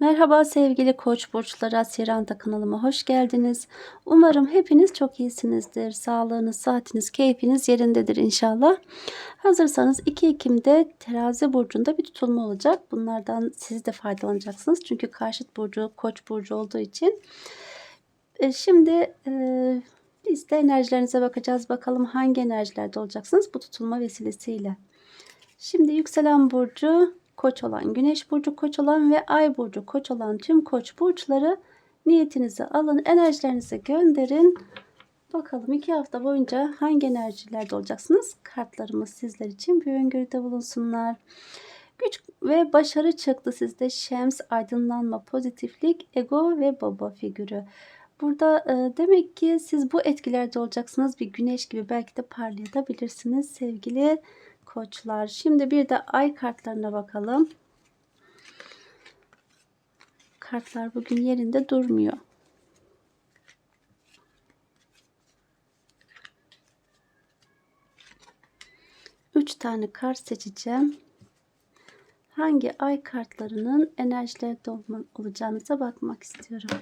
Merhaba sevgili koç burçları Asiranta kanalıma hoş geldiniz. Umarım hepiniz çok iyisinizdir. Sağlığınız, saatiniz, keyfiniz yerindedir inşallah. Hazırsanız 2 Ekim'de terazi burcunda bir tutulma olacak. Bunlardan siz de faydalanacaksınız. Çünkü karşıt burcu koç burcu olduğu için. E, şimdi e, biz de enerjilerinize bakacağız. Bakalım hangi enerjilerde olacaksınız bu tutulma vesilesiyle. Şimdi yükselen burcu koç olan, güneş burcu koç olan ve ay burcu koç olan tüm koç burçları niyetinizi alın, enerjilerinizi gönderin. Bakalım iki hafta boyunca hangi enerjilerde olacaksınız? Kartlarımız sizler için bir öngörüde bulunsunlar. Güç ve başarı çıktı sizde. Şems, aydınlanma, pozitiflik, ego ve baba figürü. Burada e, demek ki siz bu etkilerde olacaksınız. Bir güneş gibi belki de parlayabilirsiniz sevgili koçlar. Şimdi bir de ay kartlarına bakalım. Kartlar bugün yerinde durmuyor. Üç tane kart seçeceğim. Hangi ay kartlarının enerjilerde olacağınıza bakmak istiyorum.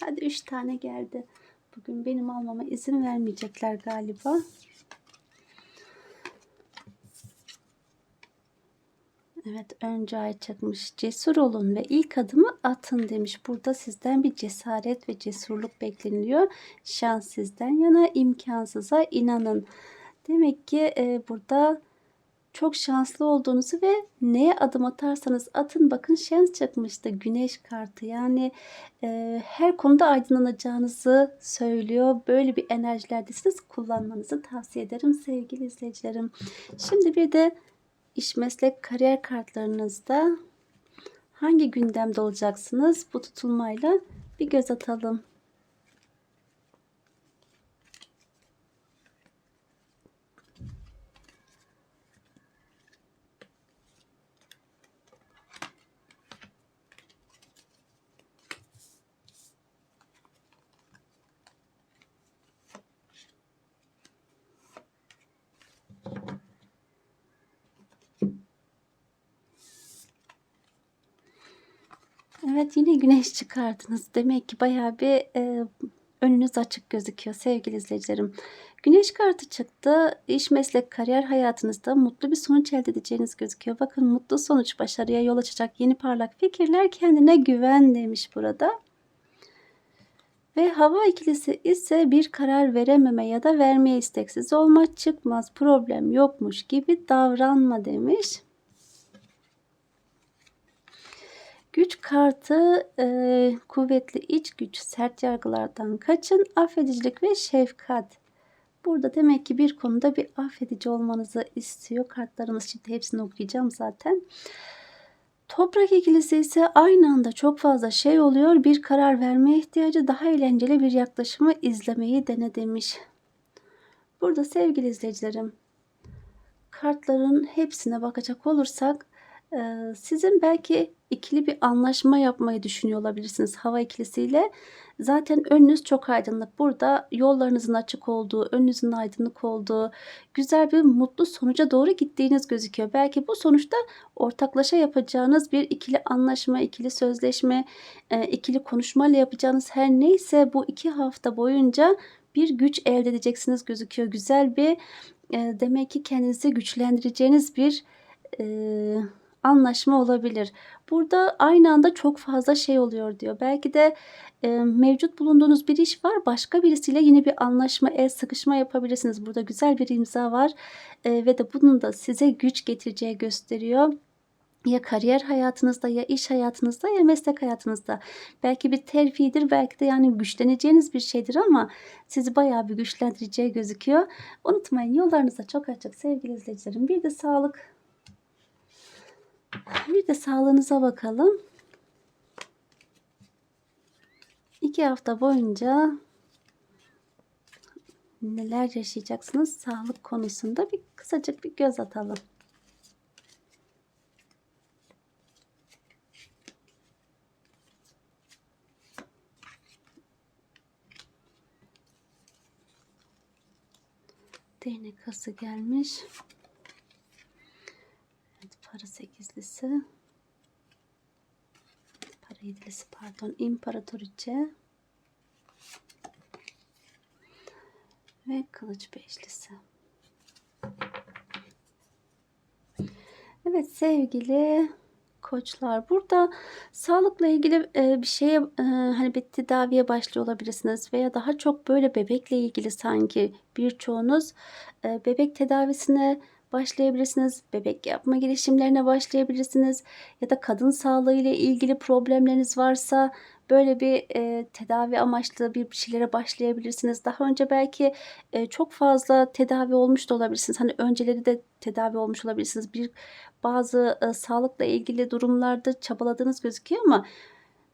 Hadi üç tane geldi. Bugün benim almama izin vermeyecekler galiba. Evet önce ay çıkmış. Cesur olun ve ilk adımı atın demiş. Burada sizden bir cesaret ve cesurluk bekleniyor. Şans sizden yana imkansıza inanın. Demek ki e, burada çok şanslı olduğunuzu ve neye adım atarsanız atın bakın şans çıkmıştı güneş kartı yani e, her konuda aydınlanacağınızı söylüyor böyle bir enerjilerdesiniz kullanmanızı tavsiye ederim sevgili izleyicilerim şimdi bir de iş meslek kariyer kartlarınızda hangi gündemde olacaksınız bu tutulmayla bir göz atalım. Evet yine güneş çıkardınız. Demek ki bayağı bir e, önünüz açık gözüküyor sevgili izleyicilerim. Güneş kartı çıktı. İş, meslek, kariyer hayatınızda mutlu bir sonuç elde edeceğiniz gözüküyor. Bakın mutlu sonuç başarıya yol açacak yeni parlak fikirler kendine güven demiş burada. Ve hava ikilisi ise bir karar verememe ya da vermeye isteksiz olma çıkmaz problem yokmuş gibi davranma demiş. Güç kartı e, kuvvetli iç güç, sert yargılardan kaçın, affedicilik ve şefkat. Burada demek ki bir konuda bir affedici olmanızı istiyor. Kartlarımız şimdi hepsini okuyacağım zaten. Toprak ikilisi ise aynı anda çok fazla şey oluyor. Bir karar vermeye ihtiyacı daha eğlenceli bir yaklaşımı izlemeyi dene demiş. Burada sevgili izleyicilerim kartların hepsine bakacak olursak sizin belki ikili bir anlaşma yapmayı düşünüyor olabilirsiniz hava ikilisiyle. Zaten önünüz çok aydınlık. Burada yollarınızın açık olduğu, önünüzün aydınlık olduğu, güzel bir mutlu sonuca doğru gittiğiniz gözüküyor. Belki bu sonuçta ortaklaşa yapacağınız bir ikili anlaşma, ikili sözleşme, ikili konuşmayla yapacağınız her neyse bu iki hafta boyunca bir güç elde edeceksiniz gözüküyor. Güzel bir demek ki kendinizi güçlendireceğiniz bir anlaşma olabilir. Burada aynı anda çok fazla şey oluyor diyor. Belki de e, mevcut bulunduğunuz bir iş var. Başka birisiyle yine bir anlaşma, el sıkışma yapabilirsiniz. Burada güzel bir imza var e, ve de bunun da size güç getireceği gösteriyor ya kariyer hayatınızda ya iş hayatınızda ya meslek hayatınızda. Belki bir terfidir belki de yani güçleneceğiniz bir şeydir ama sizi bayağı bir güçlendireceği gözüküyor. Unutmayın yollarınızda çok açık sevgili izleyicilerim. Bir de sağlık bir de sağlığınıza bakalım. İki hafta boyunca neler yaşayacaksınız sağlık konusunda bir kısacık bir göz atalım. Değnek kası gelmiş para sekizlisi. yedilisi pardon imparatoriçe ve kılıç beşlisi. Evet sevgili koçlar burada sağlıkla ilgili e, bir şeye e, hani bir tedaviye başlıyor olabilirsiniz veya daha çok böyle bebekle ilgili sanki birçoğunuz e, bebek tedavisine başlayabilirsiniz. Bebek yapma girişimlerine başlayabilirsiniz. Ya da kadın sağlığı ile ilgili problemleriniz varsa böyle bir e, tedavi amaçlı bir şeylere başlayabilirsiniz. Daha önce belki e, çok fazla tedavi olmuş da olabilirsiniz. Hani önceleri de tedavi olmuş olabilirsiniz. Bir bazı e, sağlıkla ilgili durumlarda çabaladığınız gözüküyor ama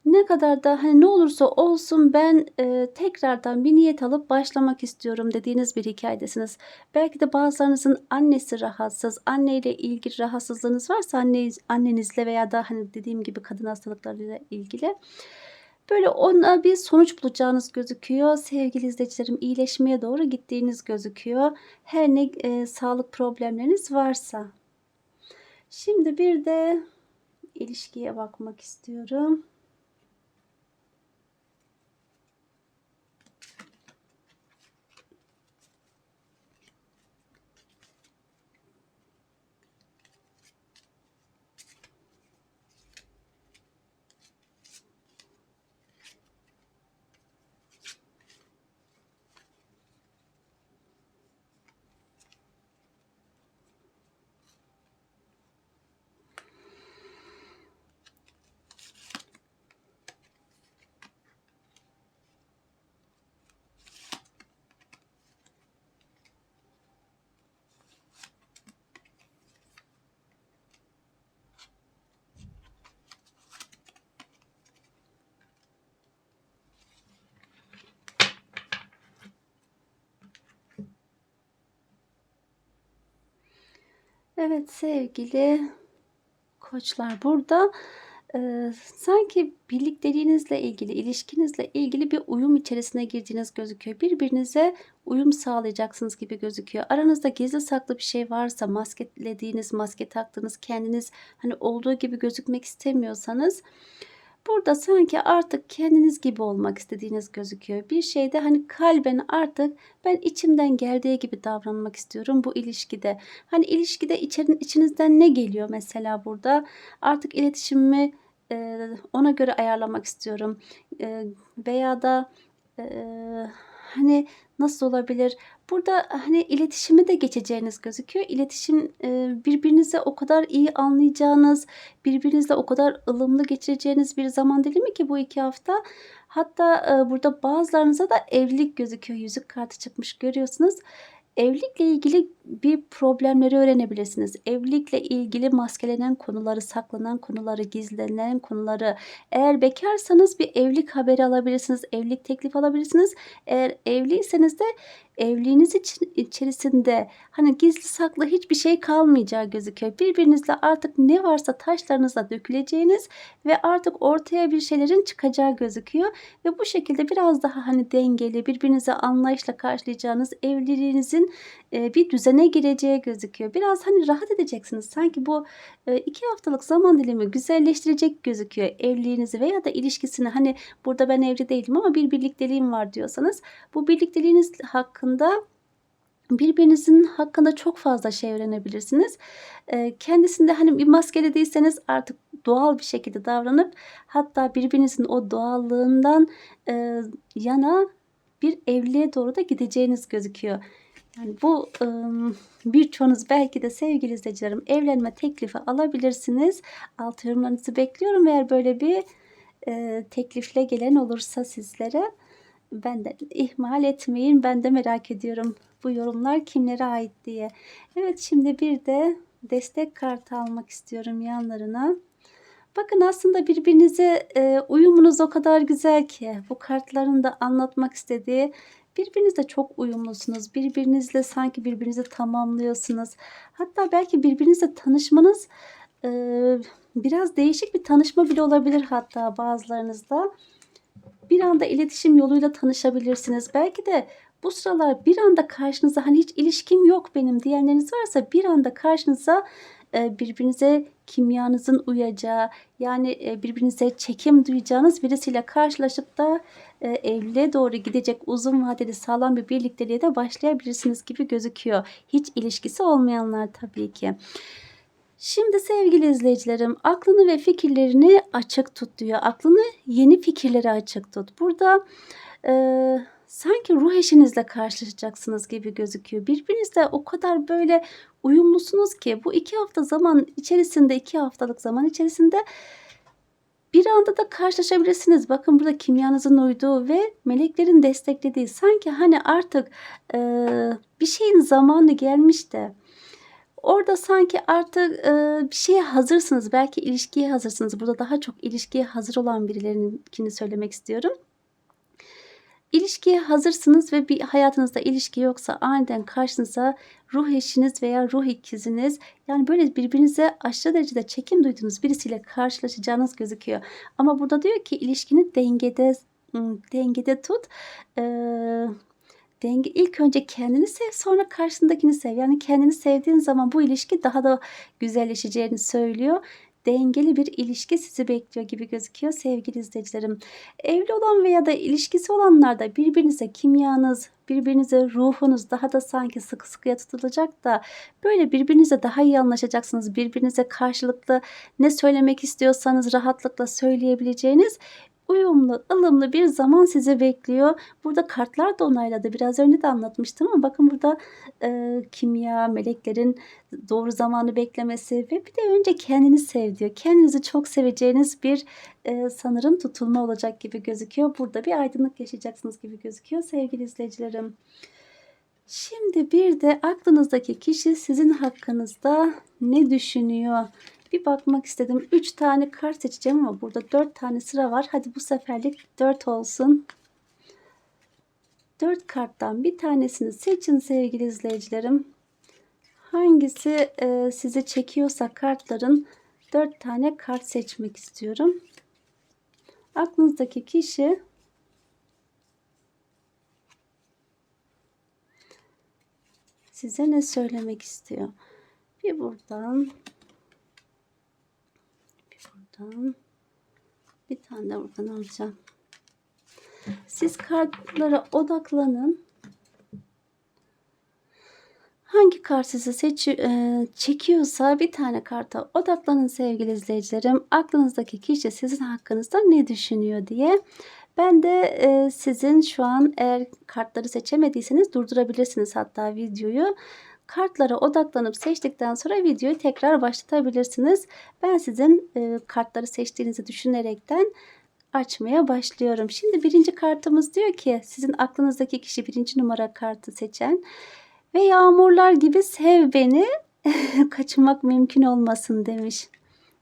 ne kadar da hani ne olursa olsun ben e, tekrardan bir niyet alıp başlamak istiyorum dediğiniz bir hikayedesiniz. Belki de bazılarınızın annesi rahatsız, anneyle ilgili rahatsızlığınız varsa anne, annenizle veya da hani dediğim gibi kadın hastalıklarıyla ilgili böyle ona bir sonuç bulacağınız gözüküyor. Sevgili izleyicilerim iyileşmeye doğru gittiğiniz gözüküyor. Her ne e, sağlık problemleriniz varsa. Şimdi bir de ilişkiye bakmak istiyorum. Evet sevgili koçlar burada e, sanki birlikteliğinizle ilgili, ilişkinizle ilgili bir uyum içerisine girdiğiniz gözüküyor. Birbirinize uyum sağlayacaksınız gibi gözüküyor. Aranızda gizli saklı bir şey varsa, maskelediğiniz, maske taktığınız, kendiniz hani olduğu gibi gözükmek istemiyorsanız Burada sanki artık kendiniz gibi olmak istediğiniz gözüküyor. Bir şeyde hani kalben artık ben içimden geldiği gibi davranmak istiyorum bu ilişkide. Hani ilişkide içerin, içinizden ne geliyor mesela burada? Artık iletişimimi e, ona göre ayarlamak istiyorum. E, veya da e, hani nasıl olabilir? Burada hani iletişimi de geçeceğiniz gözüküyor. İletişim e, birbirinize o kadar iyi anlayacağınız, birbirinizle o kadar ılımlı geçireceğiniz bir zaman dilimi ki bu iki hafta. Hatta e, burada bazılarınıza da evlilik gözüküyor. Yüzük kartı çıkmış görüyorsunuz. Evlilikle ilgili bir problemleri öğrenebilirsiniz. Evlilikle ilgili maskelenen konuları, saklanan konuları, gizlenen konuları. Eğer bekarsanız bir evlilik haberi alabilirsiniz, evlilik teklif alabilirsiniz. Eğer evliyseniz de evliliğiniz için içerisinde hani gizli saklı hiçbir şey kalmayacağı gözüküyor. Birbirinizle artık ne varsa taşlarınızla döküleceğiniz ve artık ortaya bir şeylerin çıkacağı gözüküyor. Ve bu şekilde biraz daha hani dengeli, birbirinize anlayışla karşılayacağınız evliliğinizin bir düzene gireceği gözüküyor. Biraz hani rahat edeceksiniz. Sanki bu iki haftalık zaman dilimi güzelleştirecek gözüküyor evliliğinizi veya da ilişkisini. Hani burada ben evli değilim ama bir birlikteliğim var diyorsanız bu birlikteliğiniz hakkında birbirinizin hakkında çok fazla şey öğrenebilirsiniz. Kendisinde hani bir maskeli değilseniz artık doğal bir şekilde davranıp hatta birbirinizin o doğallığından yana bir evliliğe doğru da gideceğiniz gözüküyor. Yani bu birçoğunuz belki de sevgili izleyicilerim evlenme teklifi alabilirsiniz. Alt yorumlarınızı bekliyorum. Eğer böyle bir teklifle gelen olursa sizlere ben de ihmal etmeyin. Ben de merak ediyorum bu yorumlar kimlere ait diye. Evet şimdi bir de destek kartı almak istiyorum yanlarına. Bakın aslında birbirinize uyumunuz o kadar güzel ki bu kartların da anlatmak istediği Birbirinizle çok uyumlusunuz. Birbirinizle sanki birbirinizi tamamlıyorsunuz. Hatta belki birbirinizle tanışmanız e, biraz değişik bir tanışma bile olabilir hatta bazılarınızda. Bir anda iletişim yoluyla tanışabilirsiniz. Belki de bu sıralar bir anda karşınıza hani hiç ilişkim yok benim diyenleriniz varsa bir anda karşınıza e, birbirinize kimyanızın uyacağı yani e, birbirinize çekim duyacağınız birisiyle karşılaşıp da e, evliliğe doğru gidecek uzun vadeli sağlam bir birlikteliğe de başlayabilirsiniz gibi gözüküyor. Hiç ilişkisi olmayanlar tabii ki. Şimdi sevgili izleyicilerim aklını ve fikirlerini açık tut diyor. Aklını yeni fikirlere açık tut. Burada e, sanki ruh eşinizle karşılaşacaksınız gibi gözüküyor. Birbirinizle o kadar böyle uyumlusunuz ki bu iki hafta zaman içerisinde iki haftalık zaman içerisinde bir anda da karşılaşabilirsiniz. Bakın burada kimyanızın uyduğu ve meleklerin desteklediği sanki hani artık e, bir şeyin zamanı gelmiş de Orada sanki artık e, bir şeye hazırsınız. Belki ilişkiye hazırsınız. Burada daha çok ilişkiye hazır olan birilerinkini söylemek istiyorum. İlişkiye hazırsınız ve bir hayatınızda ilişki yoksa aniden karşınıza ruh eşiniz veya ruh ikiziniz yani böyle birbirinize aşırı derecede çekim duyduğunuz birisiyle karşılaşacağınız gözüküyor. Ama burada diyor ki ilişkini dengede dengede tut. Ee, denge ilk önce kendini sev sonra karşındakini sev. Yani kendini sevdiğin zaman bu ilişki daha da güzelleşeceğini söylüyor. Dengeli bir ilişki sizi bekliyor gibi gözüküyor sevgili izleyicilerim. Evli olan veya da ilişkisi olanlar da birbirinize kimyanız, birbirinize ruhunuz daha da sanki sıkı sıkıya tutulacak da böyle birbirinize daha iyi anlaşacaksınız. Birbirinize karşılıklı ne söylemek istiyorsanız rahatlıkla söyleyebileceğiniz uyumlu, ılımlı bir zaman sizi bekliyor. Burada kartlar da onayladı. Biraz önce de anlatmıştım ama bakın burada e, kimya, meleklerin doğru zamanı beklemesi ve bir de önce kendini sev diyor. Kendinizi çok seveceğiniz bir e, sanırım tutulma olacak gibi gözüküyor. Burada bir aydınlık yaşayacaksınız gibi gözüküyor sevgili izleyicilerim. Şimdi bir de aklınızdaki kişi sizin hakkınızda ne düşünüyor? Bir bakmak istedim. 3 tane kart seçeceğim ama burada 4 tane sıra var. Hadi bu seferlik 4 olsun. 4 karttan bir tanesini seçin sevgili izleyicilerim. Hangisi e, sizi çekiyorsa kartların 4 tane kart seçmek istiyorum. Aklınızdaki kişi size ne söylemek istiyor? Bir buradan buradan. Bir tane de buradan alacağım. Siz kartlara odaklanın. Hangi kart sizi seçi, e, çekiyorsa bir tane karta odaklanın sevgili izleyicilerim. Aklınızdaki kişi sizin hakkınızda ne düşünüyor diye. Ben de e, sizin şu an eğer kartları seçemediyseniz durdurabilirsiniz hatta videoyu kartlara odaklanıp seçtikten sonra videoyu tekrar başlatabilirsiniz. Ben sizin e, kartları seçtiğinizi düşünerekten açmaya başlıyorum. Şimdi birinci kartımız diyor ki sizin aklınızdaki kişi birinci numara kartı seçen ve yağmurlar gibi sev beni kaçınmak mümkün olmasın demiş.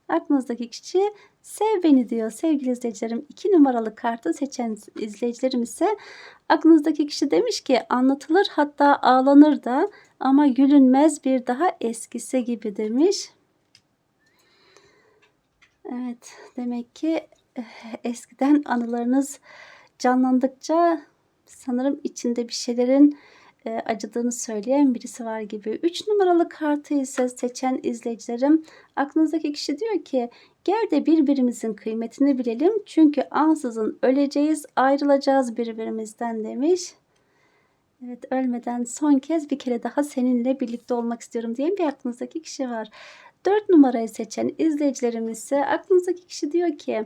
Aklınızdaki kişi sev beni diyor sevgili izleyicilerim. iki numaralı kartı seçen izleyicilerim ise aklınızdaki kişi demiş ki anlatılır hatta ağlanır da ama gülünmez bir daha eskisi gibi demiş. Evet demek ki eh, eskiden anılarınız canlandıkça sanırım içinde bir şeylerin e, acıdığını söyleyen birisi var gibi. 3 numaralı kartı ise seçen izleyicilerim aklınızdaki kişi diyor ki gel de birbirimizin kıymetini bilelim çünkü ansızın öleceğiz ayrılacağız birbirimizden demiş. Evet ölmeden son kez bir kere daha seninle birlikte olmak istiyorum diyen bir aklınızdaki kişi var. 4 numarayı seçen izleyicilerimiz ise aklınızdaki kişi diyor ki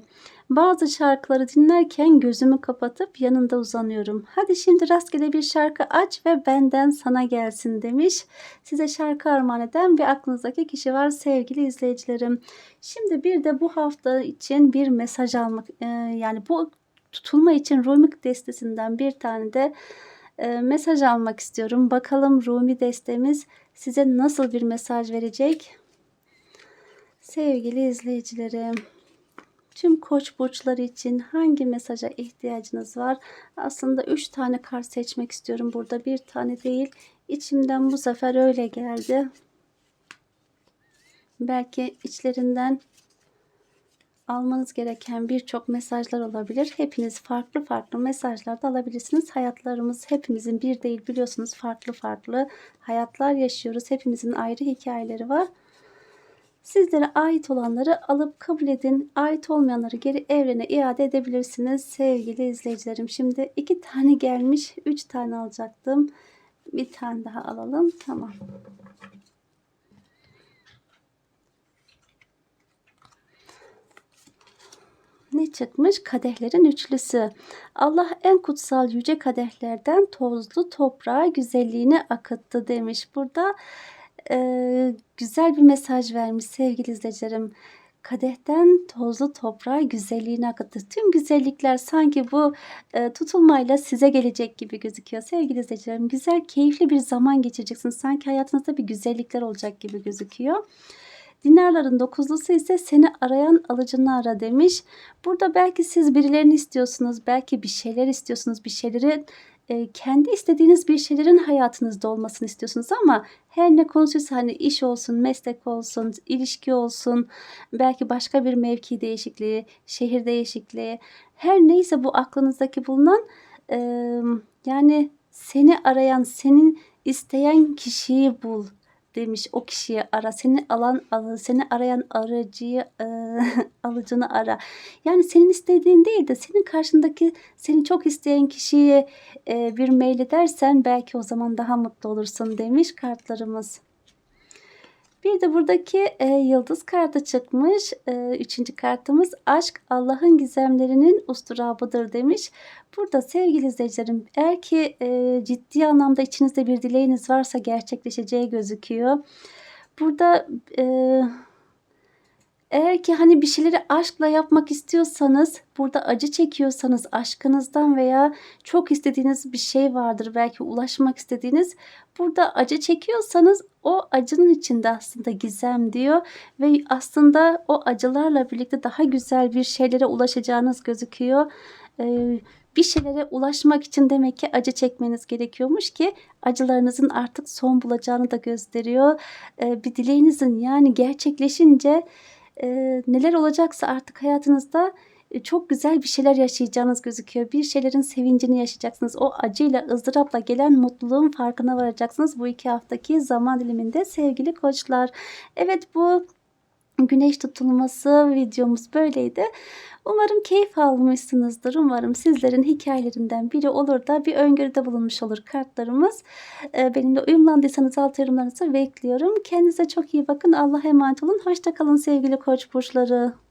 bazı şarkıları dinlerken gözümü kapatıp yanında uzanıyorum. Hadi şimdi rastgele bir şarkı aç ve benden sana gelsin demiş. Size şarkı armağan eden bir aklınızdaki kişi var sevgili izleyicilerim. Şimdi bir de bu hafta için bir mesaj almak yani bu tutulma için Rumik destesinden bir tane de e, mesaj almak istiyorum. Bakalım Rumi destemiz size nasıl bir mesaj verecek? Sevgili izleyicilerim, tüm koç burçları için hangi mesaja ihtiyacınız var? Aslında 3 tane kart seçmek istiyorum. Burada bir tane değil. İçimden bu sefer öyle geldi. Belki içlerinden almanız gereken birçok mesajlar olabilir. Hepiniz farklı farklı mesajlar da alabilirsiniz. Hayatlarımız hepimizin bir değil biliyorsunuz farklı farklı hayatlar yaşıyoruz. Hepimizin ayrı hikayeleri var. Sizlere ait olanları alıp kabul edin. Ait olmayanları geri evrene iade edebilirsiniz sevgili izleyicilerim. Şimdi iki tane gelmiş. Üç tane alacaktım. Bir tane daha alalım. Tamam. Ne çıkmış? Kadehlerin üçlüsü. Allah en kutsal yüce kadehlerden tozlu toprağa güzelliğini akıttı demiş. Burada e, güzel bir mesaj vermiş sevgili izleyicilerim. Kadehten tozlu toprağa güzelliğini akıttı. Tüm güzellikler sanki bu e, tutulmayla size gelecek gibi gözüküyor. Sevgili izleyicilerim güzel, keyifli bir zaman geçireceksiniz. Sanki hayatınızda bir güzellikler olacak gibi gözüküyor. Dinarların dokuzlusu ise seni arayan alıcını ara demiş. Burada belki siz birilerini istiyorsunuz, belki bir şeyler istiyorsunuz, bir şeyleri e, kendi istediğiniz bir şeylerin hayatınızda olmasını istiyorsunuz ama her ne konusuysa hani iş olsun, meslek olsun, ilişki olsun, belki başka bir mevki değişikliği, şehir değişikliği, her neyse bu aklınızdaki bulunan e, yani seni arayan, senin isteyen kişiyi bul demiş o kişiye ara seni alan seni arayan aracıyı e, alıcını ara yani senin istediğin değil de senin karşındaki seni çok isteyen kişiye e, bir mail edersen belki o zaman daha mutlu olursun demiş kartlarımız. Bir de buradaki e, yıldız kartı çıkmış. E, üçüncü kartımız aşk Allah'ın gizemlerinin usturabıdır demiş. Burada sevgili izleyicilerim eğer ki e, ciddi anlamda içinizde bir dileğiniz varsa gerçekleşeceği gözüküyor. Burada e, eğer ki hani bir şeyleri aşkla yapmak istiyorsanız, burada acı çekiyorsanız aşkınızdan veya çok istediğiniz bir şey vardır belki ulaşmak istediğiniz. Burada acı çekiyorsanız o acının içinde aslında gizem diyor ve aslında o acılarla birlikte daha güzel bir şeylere ulaşacağınız gözüküyor. Ee, bir şeylere ulaşmak için demek ki acı çekmeniz gerekiyormuş ki acılarınızın artık son bulacağını da gösteriyor. Ee, bir dileğinizin yani gerçekleşince e, neler olacaksa artık hayatınızda e, çok güzel bir şeyler yaşayacağınız gözüküyor. Bir şeylerin sevincini yaşayacaksınız. O acıyla, ızdırapla gelen mutluluğun farkına varacaksınız bu iki haftaki zaman diliminde sevgili koçlar. Evet bu güneş tutulması videomuz böyleydi. Umarım keyif almışsınızdır. Umarım sizlerin hikayelerinden biri olur da bir öngörüde bulunmuş olur kartlarımız. Ee, benimle uyumlandıysanız alt yorumlarınızı bekliyorum. Kendinize çok iyi bakın. Allah'a emanet olun. Hoşçakalın sevgili koç burçları.